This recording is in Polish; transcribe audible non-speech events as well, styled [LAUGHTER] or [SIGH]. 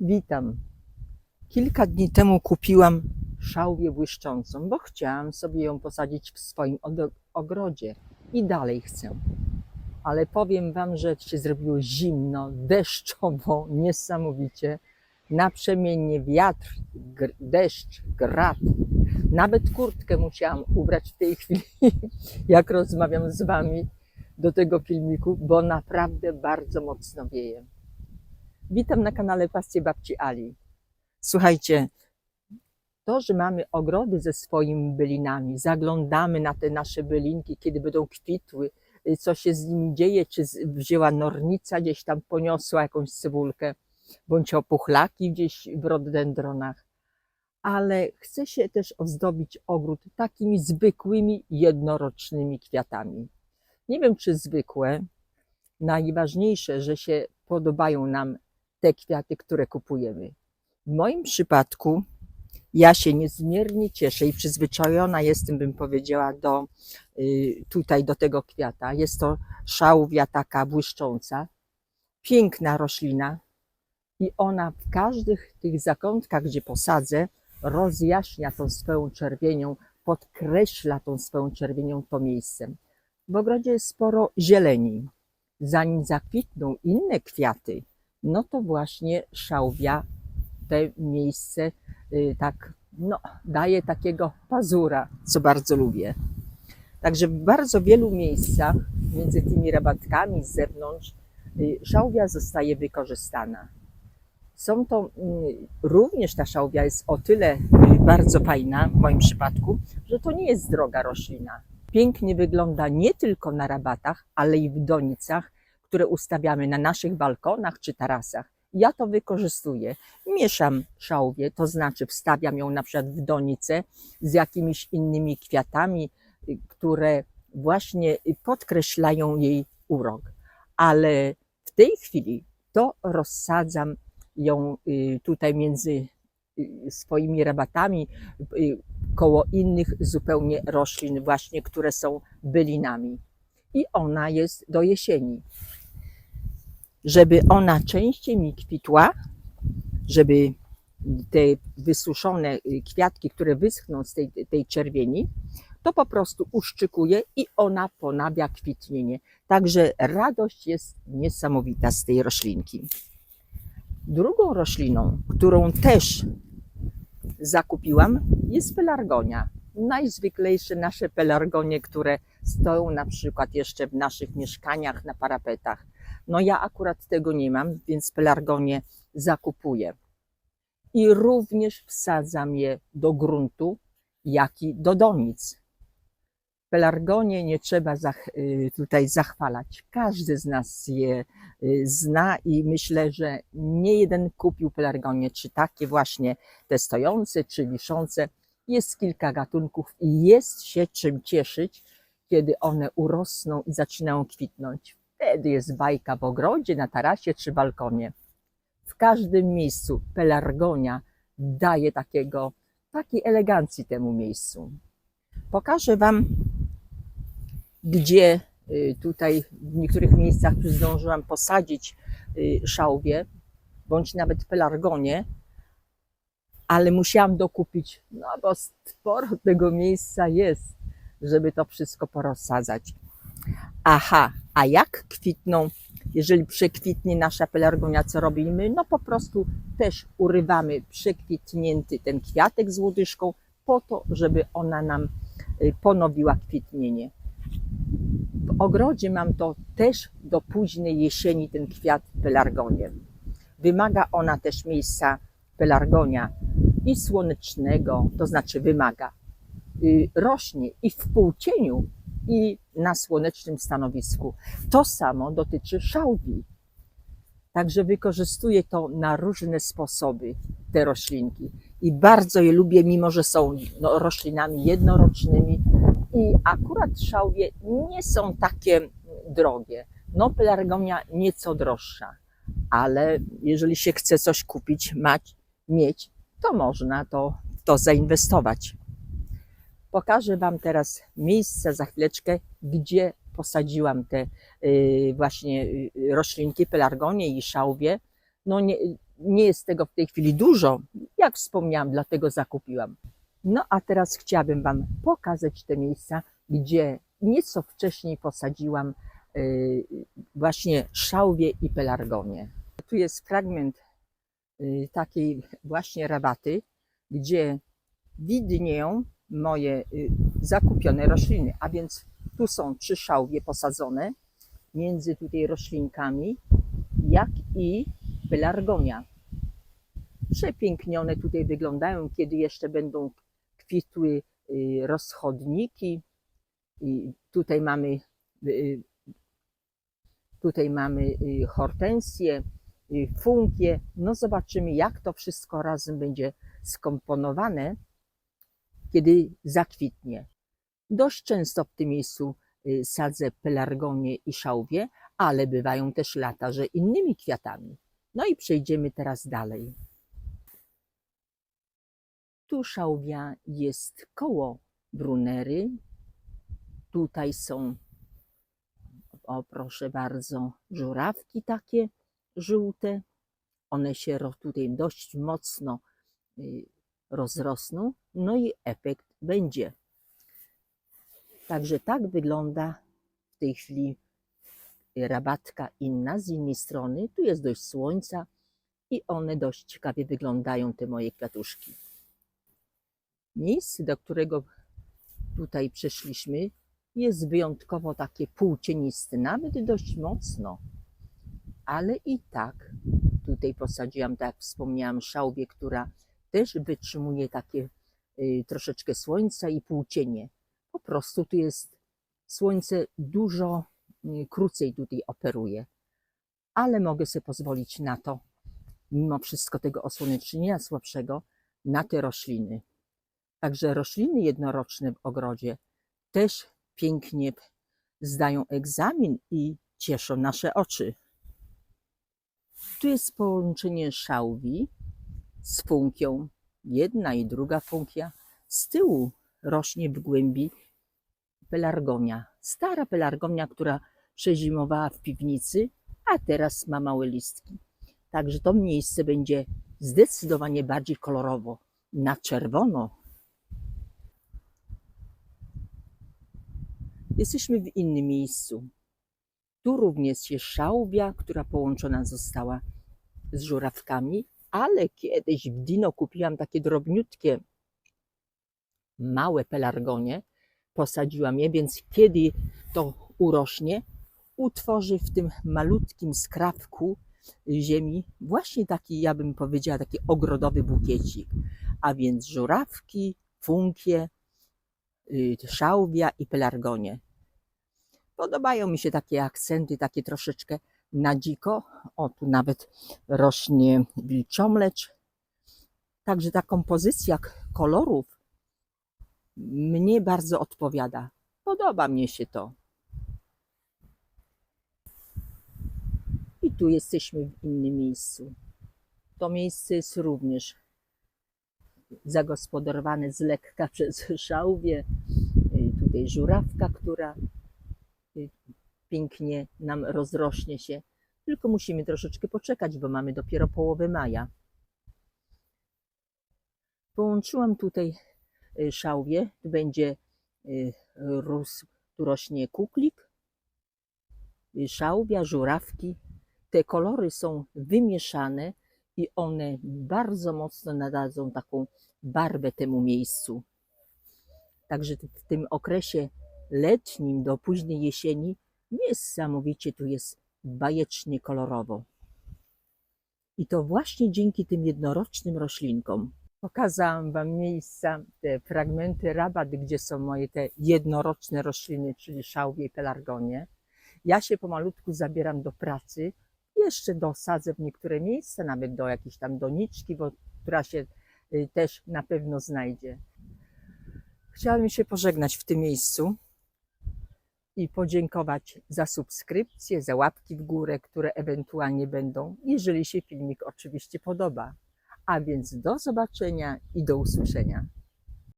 Witam. Kilka dni temu kupiłam szałwię błyszczącą, bo chciałam sobie ją posadzić w swoim od- ogrodzie i dalej chcę. Ale powiem Wam, że się zrobiło zimno, deszczowo, niesamowicie. Naprzemiennie wiatr, gr- deszcz, grad. Nawet kurtkę musiałam ubrać w tej [LAUGHS] chwili, jak rozmawiam z Wami do tego filmiku, bo naprawdę bardzo mocno wieje. Witam na kanale Pastie Babci Ali. Słuchajcie, to, że mamy ogrody ze swoimi bylinami, zaglądamy na te nasze bylinki, kiedy będą kwitły, y, co się z nimi dzieje, czy wzięła nornica, gdzieś tam poniosła jakąś cebulkę, bądź opuchlaki gdzieś w rododendronach. Ale chce się też ozdobić ogród takimi zwykłymi, jednorocznymi kwiatami. Nie wiem, czy zwykłe, najważniejsze, że się podobają nam te kwiaty, które kupujemy. W moim przypadku ja się niezmiernie cieszę i przyzwyczajona jestem, bym powiedziała, do y, tutaj do tego kwiata. Jest to szałwia taka błyszcząca, piękna roślina i ona w każdych tych zakątkach, gdzie posadzę, rozjaśnia tą swoją czerwienią, podkreśla tą swoją czerwienią to miejsce. W ogrodzie jest sporo zieleni. Zanim zakwitną inne kwiaty, no to właśnie szałwia te miejsce y, tak, no, daje takiego pazura, co bardzo lubię. Także w bardzo wielu miejscach, między tymi rabatkami z zewnątrz, y, szałwia zostaje wykorzystana. Są to mm, również ta szałwia jest o tyle y, bardzo fajna w moim przypadku, że to nie jest droga roślina. Pięknie wygląda nie tylko na rabatach, ale i w donicach, które ustawiamy na naszych balkonach czy tarasach. Ja to wykorzystuję. Mieszam szałwię, to znaczy wstawiam ją na przykład w donicę z jakimiś innymi kwiatami, y, które właśnie podkreślają jej urok. Ale w tej chwili to rozsadzam ją y, tutaj między y, swoimi rabatami koło innych zupełnie roślin właśnie, które są bylinami. I ona jest do jesieni żeby ona częściej mi kwitła, żeby te wysuszone y, kwiatki, które wyschną z tej, tej czerwieni, to po prostu uszczykuje i ona ponawia kwitnienie. Także radość jest niesamowita z tej roślinki. Drugą rośliną, którą też zakupiłam, jest pelargonia. Najzwyklejsze nasze pelargonie, które stoją na przykład jeszcze w naszych mieszkaniach na parapetach. No ja akurat tego nie mam, więc pelargonię zakupuję. I również wsadzam je do gruntu, jak i do donic. Pelargonie nie trzeba y, tutaj zachwalać. Każdy z nas je y, zna i myślę, że nie jeden kupił pelargonie, czy takie właśnie te stojące, czy wiszące. Jest kilka gatunków i jest się czym cieszyć, kiedy one urosną i zaczynają kwitnąć. Wtedy jest bajka w ogrodzie, na tarasie czy balkonie. W każdym miejscu pelargonia daje takiego, takiej elegancji temu miejscu. Pokażę Wam, gdzie y, tutaj w niektórych miejscach tu zdążyłam posadzić y, szałwię, bądź nawet pelargonię, ale musiałam dokupić, no bo sporo tego miejsca jest, żeby to wszystko porozsadzać. Aha, a jak kwitną, jeżeli przekwitnie nasza pelargonia, co robimy? No po prostu też urywamy przekwitnięty ten kwiatek z łodyżką po to, żeby ona nam y, ponowiła kwitnienie. W ogrodzie mam to też do późnej jesieni ten kwiat pelargonię. Wymaga ona też miejsca pelargonia i słonecznego, to znaczy wymaga. Y, Rośnie i w półcieniu, i na słonecznym stanowisku. To samo dotyczy szałwi. Także wykorzystuję to na różne sposoby, te roślinki. I bardzo je lubię, mimo że są no, roślinami jednorocznymi. I akurat szałwie nie są takie drogie. No, pelargonia nieco droższa, ale jeżeli się chce coś kupić, mać, mieć, to można to, to zainwestować. Pokażę Wam teraz miejsce za chwileczkę, gdzie posadziłam te y, właśnie y, roślinki, pelargonie i szałwie. No nie, nie jest tego w tej chwili dużo. Jak wspomniałam, dlatego zakupiłam. No a teraz chciałabym Wam pokazać te miejsca, gdzie nieco wcześniej posadziłam y, właśnie szałwie i pelargonię. Tu jest fragment takiej właśnie rabaty, gdzie widnieją moje y, zakupione rośliny, a więc tu są trzy szałwie posadzone między tutaj roślinkami, jak i pelargonia. Przepięknie one tutaj wyglądają, kiedy jeszcze będą kwitły y, rozchodniki. I tutaj mamy y, tutaj mamy hortensje, y, funkie. No zobaczymy, jak to wszystko razem będzie skomponowane, kiedy zakwitnie. Dość często w tym miejscu y, sadzę pelargonię i szałwię, ale bywają też lata, że innymi kwiatami. No i przejdziemy teraz dalej. Tu szałwia jest koło brunery. Tutaj są, o proszę bardzo, żurawki takie żółte. One się tutaj dość mocno y, rozrosną. No i efekt będzie. Także tak wygląda w tej chwili rabatka inna z innej strony. Tu jest dość słońca i one dość ciekawie wyglądają, te moje kwiatuszki. Miejsce, do którego tutaj przeszliśmy, jest wyjątkowo takie półcieniste, nawet dość mocno. Ale i tak tutaj posadziłam, tak jak wspomniałam, szałwię, która też wytrzymuje takie troszeczkę słońca i półcienie. Po prostu tu jest słońce dużo y, krócej tutaj operuje, ale mogę sobie pozwolić na to, mimo wszystko tego osłonecznienia słabszego, na te rośliny. Także rośliny jednoroczne w ogrodzie też pięknie zdają egzamin i cieszą nasze oczy. Tu jest połączenie szałwi z funkią. Jedna i druga funkia. Z tyłu rośnie w głębi pelargonia. Stara pelargonia, która przezimowała w piwnicy, a teraz ma małe listki. Także to miejsce będzie zdecydowanie bardziej kolorowo. Na czerwono Jesteśmy w innym miejscu. Tu również jest szałwia, która połączona została z żurawkami, ale kiedyś w Dino kupiłam takie drobniutkie, małe pelargonie. Posadziłam je, więc kiedy to urośnie, utworzy w tym malutkim skrawku ziemi właśnie taki, ja bym powiedziała, taki ogrodowy bukiecik. A więc żurawki, funkie, y, szałwia i pelargonie. Podobają mi się takie akcenty, takie troszeczkę na dziko. O, tu nawet rośnie wilczomlecz. Także ta kompozycja kolorów mnie bardzo odpowiada. Podoba mnie się to. I tu jesteśmy w innym miejscu. To miejsce jest również zagospodarowane z lekka [LAUGHS] przez szałwię. Y, Tutaj żurawka, która y, pięknie nam rozrośnie się. Tylko musimy troszeczkę poczekać, bo mamy dopiero połowę maja. Połączyłam tutaj y, szałwię. Tu będzie y, rósł, tu rośnie kuklik, y, szałwia, żurawki. Te kolory są wymieszane i one bardzo mocno nadadzą taką barwę temu miejscu. Także w tym okresie letnim do późnej jesieni niesamowicie tu jest bajecznie kolorowo. I to właśnie dzięki tym jednorocznym roślinkom. Pokazałam Wam miejsca, te fragmenty rabat, gdzie są moje te jednoroczne rośliny, czyli szałwie i pelargonie. Ja się pomalutku zabieram do pracy. Jeszcze dosadzę w niektóre miejsca, nawet do jakiejś tam doniczki, bo, która się y, też na pewno znajdzie. Chciałabym się pożegnać w tym miejscu i podziękować za subskrypcję, za łapki w górę, które ewentualnie będą, jeżeli się filmik oczywiście podoba. A więc do zobaczenia i do usłyszenia.